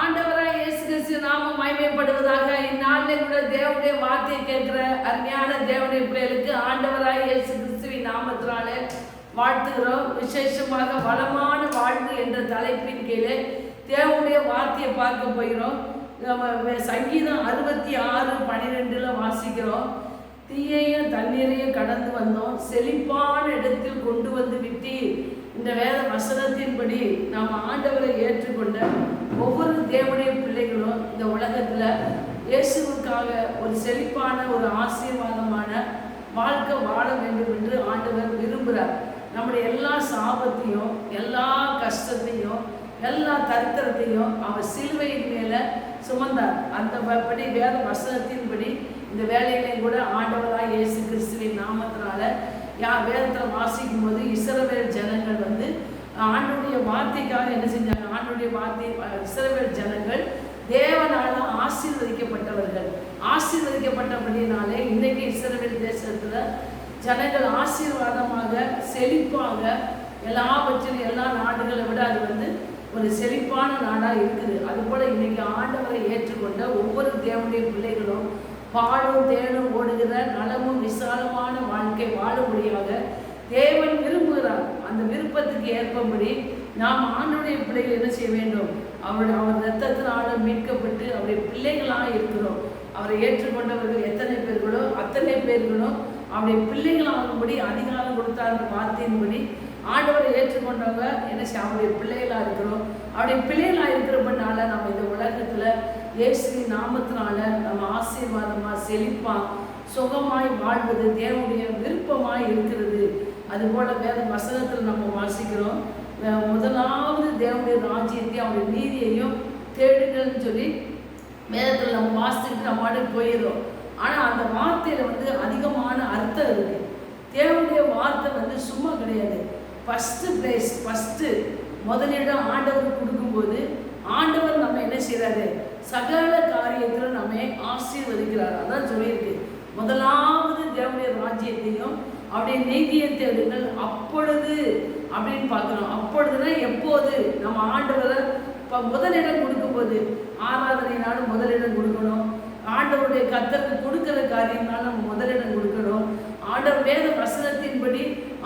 ஆண்டவராய் இயேசு கிறிஸ்து நாம மகிமைப்படுவதாக இந்நாளில் கூட தேவனுடைய வார்த்தையை கேட்கிற அருமையான தேவனுடைய பிள்ளைகளுக்கு ஆண்டவராய் இயேசு கிறிஸ்துவின் நாமத்தினாலே வாழ்த்துகிறோம். விசேஷமாக வளமான வாழ்வு என்ற தலைப்பின் கீழே தேவனுடைய வார்த்தையை பார்க்க போகிறோம். நம்ம சங்கீதம் அறுபத்தி ஆறு பன்னிரெண்டில் வாசிக்கிறோம். தீயையும் தண்ணீரையும் கடந்து வந்தோம். செழிப்பான இடத்தில் கொண்டு வந்து விட்டீர் இந்த வேத வசனத்தின்படி நாம் ஆண்டவரை ஏற்றுக்கொண்ட ஒவ்வொரு தேவனுடைய பிள்ளைகளும் இந்த உலகத்துல இயேசுவுக்காக ஒரு செழிப்பான ஒரு ஆசீர்வாதமான வாழ்க்கை வாழ வேண்டும் என்று ஆண்டவர் விரும்புகிறார் நம்முடைய எல்லா சாபத்தையும் எல்லா கஷ்டத்தையும் எல்லா தரித்திரத்தையும் அவர் சிலுவையின் மேலே சுமந்தார். அந்த படி வேத வசனத்தின்படி இந்த வேலையிலையும் கூட ஆண்டவராக இயேசு கிறிஸ்துவின் நாமத்தினால யா வேதத்தில் வாசிக்கும் போது இசரவேல் ஜன ஆண்டுடைய வார்த்தைக்காக என்ன செஞ்சாங்க? ஆண்டுடைய வார்த்தை அஹ், இஸ்ரவேல் ஜனங்கள் தேவனால ஆசீர்வதிக்கப்பட்டவர்கள். ஆசீர்வதிக்கப்பட்டபடினாலே இன்றைக்கு இஸ்ரவேல் தேசத்தில் ஜனங்கள் ஆசீர்வாதமாக செழிப்பாக எல்லாவற்றிலும் எல்லா நாடுகளை விட அது வந்து ஒரு செழிப்பான நாடாக இருக்குது. அதுபோல் இன்றைக்கி ஆண்டவரை ஏற்றுக்கொண்ட ஒவ்வொரு தேவனுடைய பிள்ளைகளும் பாடும் தேனும் ஓடுகிற நலமும் விசாலமான வாழ்க்கை வாழும்படியாக தேவன் விரும்புகிறார். அந்த விருப்பத்துக்கு ஏற்பபடி நாம் ஆண்டுடைய பிள்ளைகள் என்ன செய்ய வேண்டும்? அவருடைய அவர் ரத்தத்தினால மீட்கப்பட்டு அவருடைய பிள்ளைகளாக இருக்கிறோம். அவரை ஏற்றுக்கொண்டவர்கள் எத்தனை பேர்களோ அத்தனை பேர்களும் அவருடைய பிள்ளைகளாகும்படி அதிகாரம் கொடுத்தார் வார்த்தையின்படி ஆண்டவரை ஏற்றுக்கொண்டவங்க என்ன செய்ய அவருடைய பிள்ளைகளாக இருக்கிறோம். அவருடைய பிள்ளைகளாக இருக்கிறப்பனால நம்ம இந்த உலகத்தில் இயேசு நாமத்தினால நம்ம ஆசீர்வாதமாக செழிப்பாக சுகமாய் வாழ்வது தேவனுடைய விருப்பமாய் இருக்கிறது. அதுபோல் வேத வசனத்தில் நம்ம வாசிக்கிறோம். முதலாவது தேவனுடைய ராஜ்யத்தையும் அவருடைய நீதியையும் தேடுங்கள்னு சொல்லி வேதத்தில் நம்ம வாசிச்சுட்டு நம்ம பாட்டு போயிடுறோம். ஆனால் அந்த வார்த்தையில் வந்து அதிகமான அர்த்தம் இருக்கு. தேவனுடைய வார்த்தை வந்து சும்மா கிடையாது. ஃபஸ்ட்டு பிளேஸ் ஃபஸ்ட்டு முதலிடம் ஆண்டவர் கொடுக்கும்போது ஆண்டவர் நம்ம என்ன செய்கிறாரு சகல காரியத்தில் நம்ம ஆசீர்வதிக்கிறார். அதான் சொல்லியிருக்கு. முதலாவது தேவனுடைய ராஜ்யத்தையும் அப்படியே நீதியை தேடுங்கள். அப்பொழுது அப்படின்னு பார்க்கணும். அப்பொழுதுனா எப்போது? நம்ம ஆண்டவரை இப்போ முதலிடம் கொடுக்கும்போது. ஆராதனைனாலும் முதலிடம் கொடுக்கணும். ஆண்டவருடைய கத்தருக்கு கொடுக்கிற காரியம்னால நம்ம முதலிடம் கொடுக்கணும். ஆண்டவர் வேத வசனத்தின்படி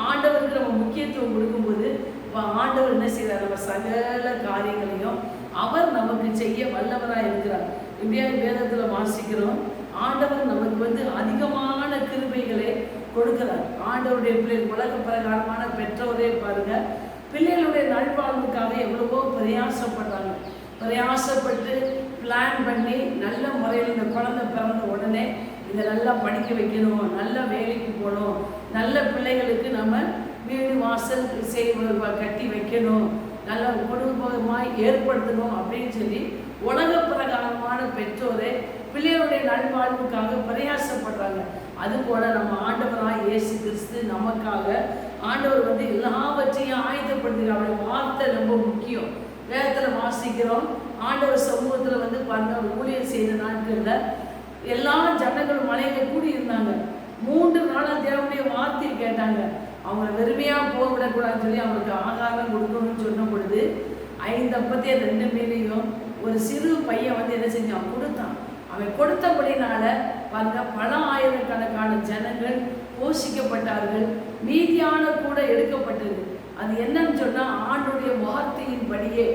ஆண்டவருக்கு நம்ம முக்கியத்துவம் கொடுக்கும்போது இப்போ ஆண்டவர் என்ன செய்கிறார் நம்ம சகல காரியங்களையும் அவர் நமக்கு செய்ய வல்லவராக இருக்கிறார். இப்படியாக வேதத்தில் வாசிக்கிறோம். ஆண்டவர் நமக்கு வந்து அதிகமான கிருபைகளை கொடுக்கிறார். ஆண்டவருடைய பிள்ளை உலக பிரகாரமான பெற்றோரே பாருங்க. பிள்ளைகளுடைய நல்வாழ்வுக்காக எவ்வளவோ பிரயாசப்படுறாங்க. பிரயாசப்பட்டு பிளான் பண்ணி நல்ல முறையில் இந்த குழந்தை பிறந்த உடனே இதை நல்லா படிக்க வைக்கணும் நல்ல வேலைக்கு போகணும். நல்ல பிள்ளைகளுக்கு நம்ம வீடு வாசல் செய்வது கட்டி வைக்கணும். நல்ல குடும்பமாய் ஏற்படுத்தணும் அப்படின்னு சொல்லி உலக பிரகாரமான பெற்றோரே பிள்ளைகளுடைய நல்வாழ்வுக்காக பிரயாசப்படுறாங்க. அது போல நம்ம ஆண்டவராக இயேசு கிறிஸ்து நமக்காக ஆண்டவர் வந்து எல்லாவற்றையும் ஆயத்தப்படுத்துகிறார். அவருடைய வார்த்தை ரொம்ப முக்கியம். வேதத்தில் வாசிக்கிறோம் ஆண்டவர் சமூகத்தில் வந்து பாருங்க ஊழியர் செய்த நாட்களில் எல்லா ஜனங்களும் மலையில கூடி இருந்தாங்க மூன்று நாளாக தேவனுடைய வார்த்தையை கேட்டாங்க. அவங்க வெறுமையாக போக விடக்கூடாதுன்னு சொல்லி அவங்களுக்கு ஆகாரம் கொடுக்கணும்னு சொன்ன பொழுது ஐந்து அப்பத்தே ரெண்டு மீனையும் ஒரு சிறு பையன் வந்து என்ன செஞ்சான்? கொடுத்தான். அவன் கொடுத்தபடினால பாருங்க பல ஆயிரக்கணக்கான ஜனங்கள் போஷிக்கப்பட்டார்கள் மீதியான கூட எடுக்கப்பட்டது. அது என்னன்னு சொன்னா ஆண்டுடைய வார்த்தையின் படியே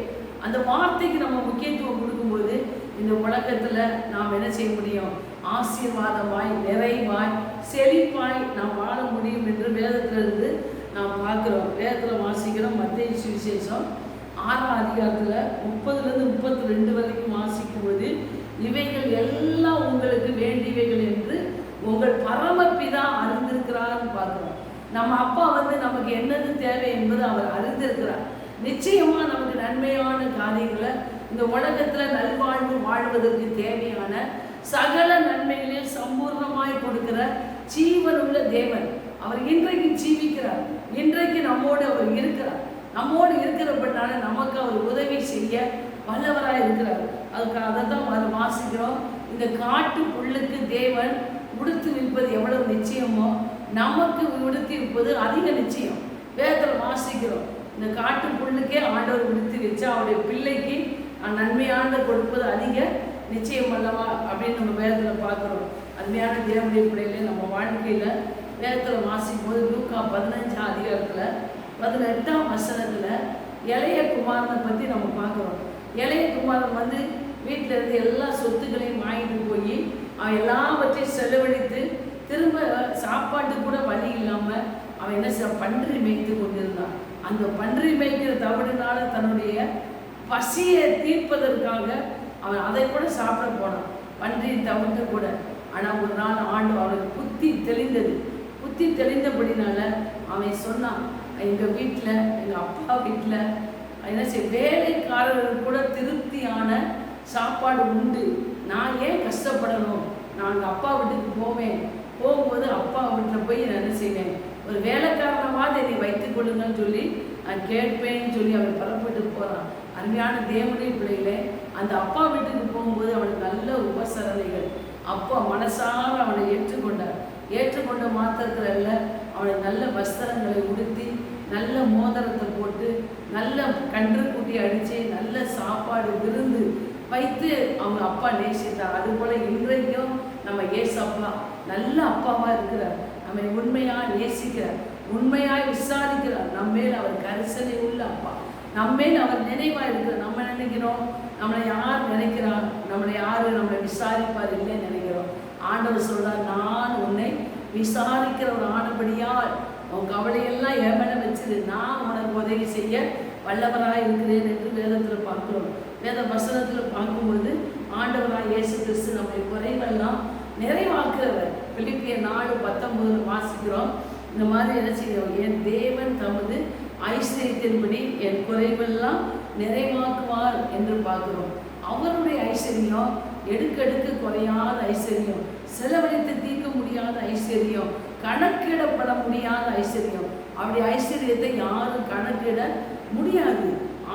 அந்த வார்த்தைக்கு நம்ம முக்கியத்துவம் கொடுக்கும்போது இந்த உலகத்துல நாம் என்ன செய்ய முடியும்? ஆசீர்வாதமாய் நிறைவாய் செழிப்பாய் நாம் வாழ முடியும் என்று வேதத்திலிருந்து நாம் பார்க்குறோம். வேதத்தில் வாசிக்கிறோம் மத்திய சுவிசேஷம் ஆறாம் அதிகாரத்தில் முப்பதுலேருந்து முப்பத்தி ரெண்டு வரைக்கும் வாசிக்கும் போது இவைகள் எல்லாம் உங்களுக்கு வேண்டியவைகள் என்று உங்கள் பரமப்பிதா அறிந்திருக்கிறார்னு பார்க்குறோம். நம்ம அப்பா வந்து நமக்கு என்னது தேவை என்பது அவர் அறிந்திருக்கிறார். நிச்சயமாக நமக்கு நன்மையான காரியங்களை இந்த உலகத்தில் நல்வாழ்வு வாழ்வதற்கு தேவையான சகல நன்மைகளில் சம்பூர்ணமாய் கொடுக்கிற ஜீவனுள்ள தேவன். அவர் இன்றைக்கு ஜீவிக்கிறார். இன்றைக்கு நம்மோடு அவர் இருக்கிறார். நம்மோடு இருக்கிறபடினால நமக்கு அவர் உதவி செய்ய வல்லவராக இருக்கிறார். அதுக்கு அதை தான் வாசிக்கிறோம். இந்த காட்டு புல்லுக்கு தேவன் உடுத்து நிற்பது எவ்வளவு நிச்சயமோ நமக்கு உடுத்தி இருப்பது அதிக நிச்சயம். வேதத்தில் வாசிக்கிறோம். இந்த காட்டு புல்லுக்கே ஆண்டவர் உடுத்தி வச்சு அவருடைய பிள்ளைக்கு நன்மையான கொடுப்பது அதிக நிச்சயம் அல்லவா அப்படின்னு நம்ம வேதத்தில் பார்க்குறோம். அருமையான தேவனுடைய பிள்ளைகளே நம்ம வாழ்க்கையில் வேதத்தில் வாசிக்கும் போது லூக்கா பதினஞ்சாம் அதிகாரத்தில் பதினெட்டாம் வசனத்தில் இளைய குமாரனை பற்றி நம்ம பார்க்குறோம். இளைய குமாரன் வந்து வீட்டில் இருந்து எல்லா சொத்துக்களையும் வாங்கிட்டு போய் அவன் எல்லாவற்றையும் செலவழித்து திரும்ப சாப்பாட்டு கூட வழி இல்லாமல் அவன் என்ன செய்ய பன்றி மேய்த்து கொண்டிருந்தான். அந்த பன்றி மேய்க்கிற தவறினால தன்னுடைய பசியை தீர்ப்பதற்காக அவன் அதை கூட சாப்பிட போனான். பன்றி தவிர்த்து கூட. ஆனால் ஒரு நாள் ஆண்டு அவனுக்கு புத்தி தெளிந்தது. புத்தி தெளிந்தபடினால அவன் சொன்னான் எங்கள் வீட்டில் எங்கள் அப்பா வீட்டில் என்ன செய்ய வேலைக்காரர்கள் கூட திருப்தியான சாப்பாடு உண்டு. நான் ஏன் கஷ்டப்படணும்? நான் எங்கள் அப்பா வீட்டுக்கு போவேன். போகும்போது அப்பா வீட்டில் போய் நான் என்ன செய்வேன்? ஒரு வேலைக்காரனமாவது என்னை வைத்துக் கொள்ளுங்கன்னு சொல்லி நான் கேட்பேன்னு சொல்லி அவன் புறப்பட்டு போகிறான் அருமையான தேவனுடைய பிள்ளைகளே அந்த அப்பா வீட்டுக்கு போகும்போது அவனுக்கு நல்ல உபசரணைகள். அப்பா மனசார அவனை ஏற்றுக்கொண்டார். ஏற்றுக்கொண்ட மாத்திரத்தில் அல்ல அவனுக்கு நல்ல வஸ்திரங்களை உடுத்தி நல்ல மோதிரத்தை போட்டு நல்ல கன்று குட்டி அடித்து நல்ல சாப்பாடு விருந்து வைத்து அவங்க அப்பா நேசித்தார். அதுபோல் இன்றைக்கும் நம்ம அப்பா நல்ல அப்பாவாக இருக்கிறார். நம்மை உண்மையாக நேசிக்கிறார். உண்மையாக விசாரிக்கிறார். நம்மேல் அவர் கரிசனை உள்ள அப்பா. நம்மேல் அவர் நினைவாக இருக்கிற நம்ம நினைக்கிறோம் நம்மளை யார் நினைக்கிறார் நம்மளை யார் நம்மளை விசாரிப்பார் இல்லை நினைக்கிறோம். ஆண்டவர் சொல்றார் நான் உன்னை விசாரிக்கிற ஒரு ஆனபடியால் உன் கவலையெல்லாம் என் மேலே வச்சிரு. நான் உனக்கு உதவி செய்ய வல்லவராக இருக்கிறேன் என்று வேதத்தில் பார்க்கிறோம். வேத வசனத்தில் பார்க்கும்போது ஆண்டவராக இயேசு கிறிஸ்து நம்முடைய குறைவெல்லாம் நிறைவாக்குறவர் பிலிப்பிய நாலு பத்தொன்பது வாசிக்கிறோம். இந்த மாதிரி என்ன செய்கிறோம் என் தேவன் தமது ஐஸ்வர்யத்தின்படி என் குறைவெல்லாம் நிறைவாக்குவார் என்று பார்க்கிறோம். அவருடைய ஐஸ்வர்யம் எடுக்கெடுக்க குறையாத ஐஸ்வர்யம் செலவழித்து தீர்க்க முடியாத ஐஸ்வர்யம் கணக்கிடப்பட முடியாத ஐஸ்வர்யம். அப்படி ஐஸ்வர்யத்தை யாரும் கணக்கிட முடியாது.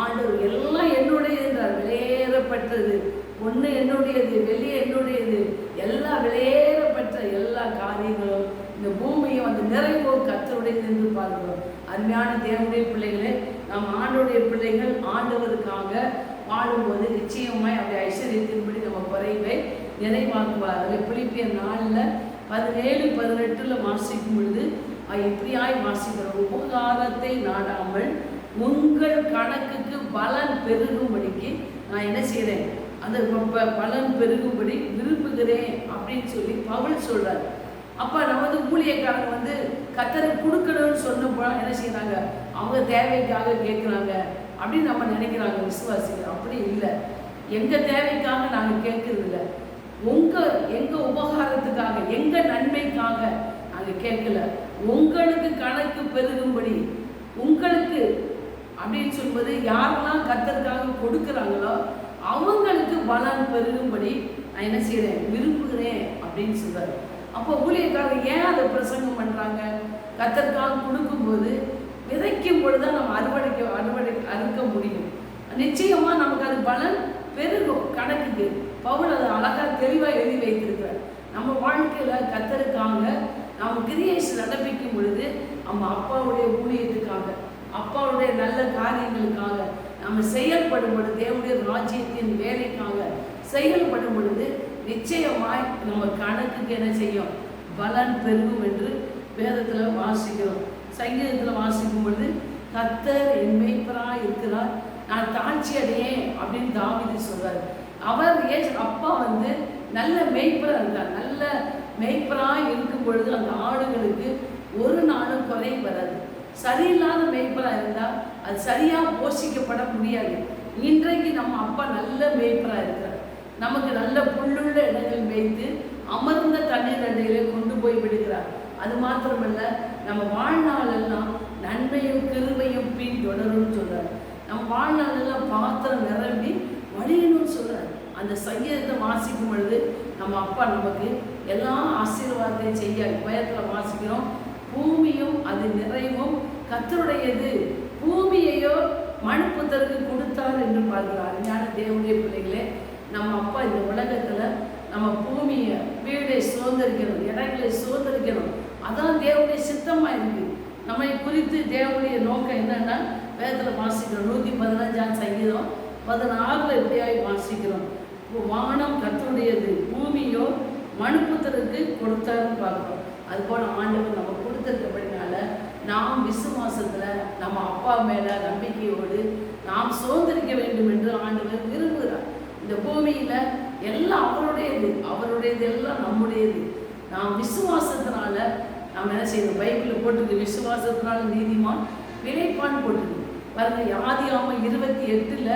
ஆண்டவர் எல்லாம் என்னுடைய என்றார். விலையேறப்பட்டது. ஒன்று என்னுடையது வெளியே என்னுடையது. எல்லாம் விலையேறப்பட்ட எல்லா காரியங்களும் இந்த பூமியும் அந்த நிறைவோ கத்தருடையது அருமையான தேவனுடைய பிள்ளைகளே நாம் ஆண்டோடைய பிள்ளைகள் ஆண்டவருக்காக வாழும்போது நிச்சயமாய் அவருடைய ஐஸ்வர்யத்தின்படி நம்ம குறைவை நிறைவாக்குவார் அதில் பிலிப்பிய நாளில் பதினேழு பதினெட்டில் வாசிக்கும் பொழுது அஹ் இப்படியாய் வாசிக்கிறோம் உபகாரத்தை நாடாமல் உங்கள் கணக்குக்கு பலன் பெருகும்படிக்கு நான் என்ன செய்கிறேன் அந்த பலன் பெருகும்படி விரும்புகிறேன் அப்படின்னு சொல்லி பவுல் சொல்கிறார் அப்போ நமது ஊழியக்காரங்க வந்து கத்தரை கொடுக்கணும்னு சொன்னப்போ என்ன செய்யறாங்க அவங்க தேவைக்காக கேட்குறாங்க அப்படின்னு நம்ம நினைக்கிறாங்க விசுவாசிகள். அப்படி இல்லை. எங்கள் தேவைக்காக நாங்கள் கேட்கறது இல்லை. உங்கள் எங்கள் உபகாரத்துக்காக எங்கள் நன்மைக்காக நாங்கள் கேட்கல உங்களுக்கு கணக்கு பெருகும்படி உங்களுக்கு அப்படின்னு சொல்வது யாரெல்லாம் கத்தருக்காக கொடுக்குறாங்களோ அவங்களுக்கு பலன் பெருகும்படி நான் என்ன செய்கிறேன் விரும்புகிறேன் அப்படின்னு சொல்றாரு. அப்போ ஊழியக்காரங்க ஏன் அதை பிரசங்கம் பண்ணுறாங்க கத்தருக்காக கொடுக்கும்போது விதைக்கும் பொழுது தான் நம்ம அறுவடைக்க அறுவடை அறுக்க முடியும். நிச்சயமாக நமக்கு அது பலன் பெருகும் கணக்குக்கு. பவுல் அதை அழகாக தெளிவாக எழுதி வைத்திருக்கிறார். நம்ம வாழ்க்கையில் கத்தருக்காக நாம் கிரியேஷன் நடப்பிக்கும் பொழுது நம்ம அப்பாவுடைய ஊழியத்துக்காக அப்பாவுடைய நல்ல காரியங்களுக்காக நம்ம செயல்படும் பொழுது தேவனுடைய ராஜ்யத்தின் வேலைக்காக செயல்படும் பொழுது நிச்சயமாய் நம்ம கணக்குக்கு என்ன செய்யும்? பலன் பெருகும் என்று வேதத்தில் வாசிக்கிறோம். சங்கீதத்தில் வாசிக்கும் பொழுது கத்தர் என் மேய்ப்பராய் இருக்கிறார் நான் தாழ்ச்சி அடையேன் அப்படின்னு தாவிதி சொல்றாரு. அவர் ஏ அப்பா வந்து நல்ல மேய்ப்பராக இருந்தார் நல்ல மேய்ப்பராக இருக்கும் பொழுது அந்த ஆடுகளுக்கு ஒரு நாளும் குறை வராது. சரியில்லாத மேய்ப்பராக இருந்தால் அது சரியாக போஷிக்கப்பட முடியாது. இன்றைக்கு நம்ம அப்பா நல்ல மேய்ப்பராக இருக்கு. நமக்கு நல்ல புல்லுள்ள இடங்கள் வைத்து அமர்ந்த தண்ணீர் அண்டையிலே கொண்டு போய் விடுகிறார். அது மாத்திரமல்ல நம்ம வாழ்நாளெல்லாம் நன்மையும் கிருபையும் பின் தொடரும்னு சொல்றாரு. நம்ம வாழ்நாளெல்லாம் பாத்திரம் நிரம்பி வழியணும்னு சொல்றாரு. அந்த சங்கீதத்தை வாசிக்கும் பொழுது நம்ம அப்பா நமக்கு எல்லா ஆசீர்வாதத்தையும் செய்ய பயத்தில் வாசிக்கிறோம் பூமியும் அது நிறைவும் கத்தருடையது. பூமியையோ மண்புத்தருக்கு கொடுத்தார் என்று பார்க்கிறார் ஞான தேவனுடைய பிள்ளைகளே நம்ம அப்பா இந்த உலகத்துல நம்ம பூமியை வீடை சுதந்திரிக்கணும் இடங்களை சுதந்திரிக்கணும். அதான் தேவனுடைய சித்தமாக இருக்கு. நம்மை குறித்து தேவனுடைய நோக்கம் என்னன்னா வேதத்தில் வாசிக்கிறோம். நூற்றி பதினஞ்சாம் சங்கீதம். பதினாறுல எப்படியாய் வாசிக்கிறோம். வானம் கத்தருடையது பூமியோ மனுப்புத்தருக்கு கொடுத்தாருன்னு பார்க்குறோம். அது போல ஆண்டவர் நம்ம கொடுத்துருக்கப்படினால நாம் விசுவாசத்துல நம்ம அப்பா மேல நம்பிக்கையோடு நாம் சுதந்திரிக்க வேண்டும் என்று ஆண்டவர் விரும்புகிறார். இந்த பூமியில் எல்லாம் அவருடையது அவருடையது எல்லாம் நம்முடையது. நாம் விசுவாசத்தினால நாம் என்ன செய்யணும்? பைபிளில் போட்டிருக்கு விசுவாசத்தினால நீதிமான் விளைப்பான் போட்டிருக்கு. பாருங்க யாதியாம இருபத்தி எட்டில்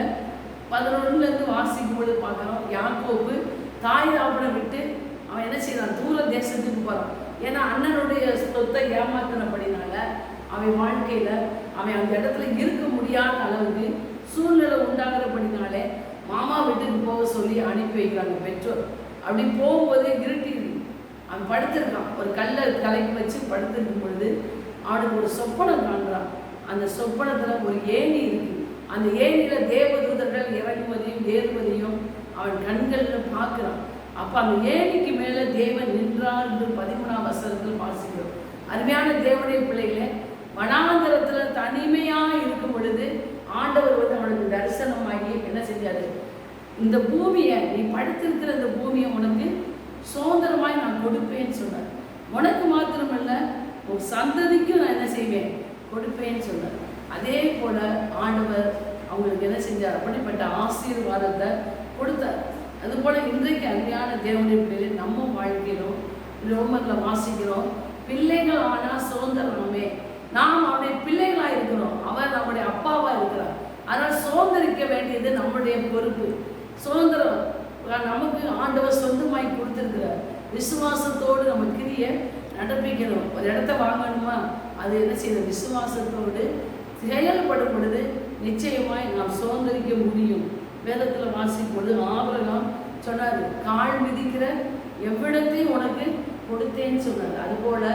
பதினொன்றுலேருந்து வாசிக்கும் பொழுது பார்க்குறோம் யாக்கோப்பு தாய் தாப்பனை விட்டு அவன் என்ன செய்யறான் தூர தேசத்துக்கு போகிறான் ஏன்னா அண்ணனுடைய சொத்தை ஏமாத்தினபடினால அவன் வாழ்க்கையில் அவன் அந்த இடத்துல இருக்க முடியாத அளவுக்கு சூழ்நிலை உண்டாகிறபடினாலே மாமா வீட்டுக்கு போக சொல்லி அனுப்பி வைக்கிறாங்க பெற்றோர். அப்படி போகும்போது இருட்டி அவன் படுத்திருக்கான். ஒரு கல்லை கலைக்கு வச்சு படுத்திருக்கும் பொழுது அவனுக்கு ஒரு சொப்பனம் காண்கிறான். அந்த சொப்பனத்துல ஒரு ஏணி இருக்கு. அந்த ஏணியில் தேவதூதர்கள் இறங்குவதையும் ஏறுவதையும் அவன் கண்களில் பார்க்கிறான். அப்ப அந்த ஏணிக்கு மேல தேவன் நின்றார் என்று பதிமூணாம் வசனத்தில் வாசிக்கிறோம். அருமையான தேவனுடைய பிள்ளைகளை வனாந்தரத்துல தனிமையாக இருக்கும் பொழுது ஆண்டவர் வந்து அவனுக்கு இந்த பூமியை நீ படுத்திருக்கிற இந்த பூமியை உனக்கு சுதந்திரமாய் நான் கொடுப்பேன்னு சொன்னார் உனக்கு மாத்திரமல்ல உன் சந்ததிக்கும் நான் என்ன செய்வேன்? கொடுப்பேன்னு சொன்னார் அதே போல ஆண்டவர் அவங்களுக்கு என்ன செஞ்சார்? அப்படிப்பட்ட ஆசீர்வாதத்தை கொடுத்தார். அதுபோல் இன்றைக்கு அருமையான தேவனுடைய பிள்ளைகள் நம்ம வாழ்க்கையிலும் ரோமர்ல வாசிக்கிறோம் பிள்ளைகள் ஆனா சுதந்திரமே நாம் அவருடைய பிள்ளைகளா இருக்கிறோம். அவர் நம்முடைய அப்பாவா இருக்கிறார். அதனால் சுதந்திரிக்க வேண்டியது நம்முடைய பொறுப்பு. சுதந்திரம். நமக்கு ஆண்டவர் சொந்தமாய் கொடுத்திருக்கிறார். விசுவாசத்தோடு நம்ம கிரிய நடப்பிக்கணும். ஒரு இடத்த வாங்கணுமா? அது என்ன செய்யணும் விசுவாசத்தோடு செயல்படும் பொழுது நிச்சயமாய் நாம் சுதந்திரிக்க முடியும். வேதத்தில் வாசிக்கும் பொழுது ஆபரகம் சொன்னார் கால் மிதிக்கிற எவ்விடத்தையும் உனக்கு கொடுத்தேன்னு சொன்னார். அதுபோல்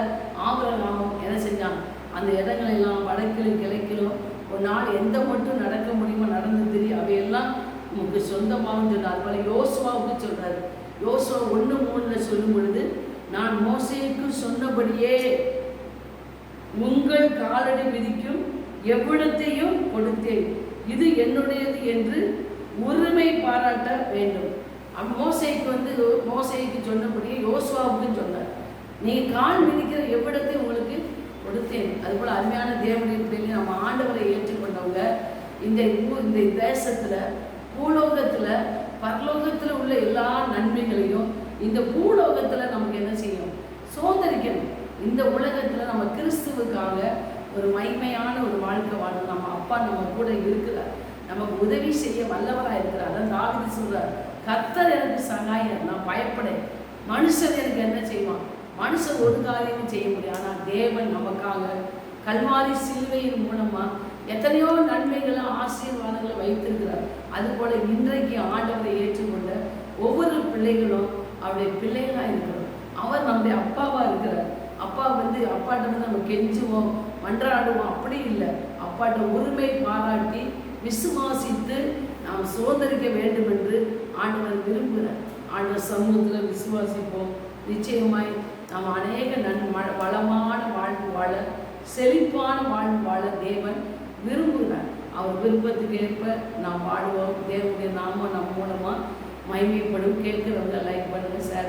ஆபரகாமம் என்ன செஞ்சான்? அந்த இடங்கள் எல்லாம் வடக்கிலும் கிழக்கிலும் ஒரு நாள் எந்த மட்டும் நடக்க முடியுமோ நடந்து தெரியும். அவையெல்லாம் உமக்கு சொந்தமாகவும் சொன்னார். அதுபோல யோசுவாவுக்கு சொல்றாரு. யோசுவா ஒன்று மூணுல சொல்லும் பொழுது நான் மோசைக்கு சொன்னபடியே உங்கள் காலடி விதிக்கும் எவ்விடத்தையும் கொடுத்தேன். இது என்னுடையது என்று உரிமை பாராட்ட வேண்டும். மோசைக்கு வந்து மோசைக்கு சொன்னபடியே யோசுவாவுக்கு சொன்னார். நீங்கள் கால் மிதிக்கிற எவ்விடத்தையும் உங்களுக்கு கொடுத்தேன். அதுபோல் அருமையான தேவனின் பிள்ளைங்க நம்ம ஆண்டவரை ஏற்றுக்கொண்டவங்க இந்த இந்த தேசத்தில் பூலோகத்தில் பரலோகத்தில் உள்ள எல்லா நன்மைகளையும் இந்த பூலோகத்தில் நமக்கு என்ன செய்யும்? சோதரிக்கணும். இந்த உலகத்தில் நம்ம கிறிஸ்துவுக்காக ஒரு மைமையான ஒரு வாழ்க்கை வாழணும் நம்ம அப்பா நம்ம கூட இருக்கிறார். நமக்கு உதவி செய்ய வல்லவராக இருக்கிறார். அதான் தாவிதி சொல்கிறார் கர்த்தர் எனக்கு சகாயம் நான் பயப்படேன். மனுஷன் எனக்கு என்ன செய்வான்? மனுஷன் ஒரு காரியமும் செய்ய முடியும் ஆனால் தேவன் நமக்காக கல்வாரி சிலுவையின் மூலமாக எத்தனையோ நன்மைகளை ஆசீர்வாதங்களை வைத்திருக்கிறார். அதுபோல இன்றைக்கு ஆண்டவரை ஏற்றுக்கொண்ட ஒவ்வொரு பிள்ளைகளும் அவருடைய பிள்ளைகளாக இருக்கிறோம் அவர் நம்முடைய அப்பாவாக இருக்கிறார். அப்பா வந்து அப்பாட்ட வந்து நம்ம கெஞ்சுவோம் மன்றாடுவோம். அப்படி இல்லை. அப்பாட்ட உரிமை பாராட்டி விசுவாசித்து நாம் சுதந்திரிக்க வேண்டும் என்று ஆண்டவர் விரும்புகிறார். ஆண்டவர் சமூகத்தில் விசுவாசிப்போம். நிச்சயமாய் நாம் அநேக நன் வளமான வாழ்வு வாழ செழிப்பான வாழ்வு வாழ தேவன் விரும்புகிறார் அவர் விருப்பத்துக்கு ஏற்ப நாம் பாடுவோம். தேவனுடைய நாம நம்ம மூலமாக மகிமைப்படும். கேட்குறவங்க லைக் பண்ணுங்கள் ஷேர்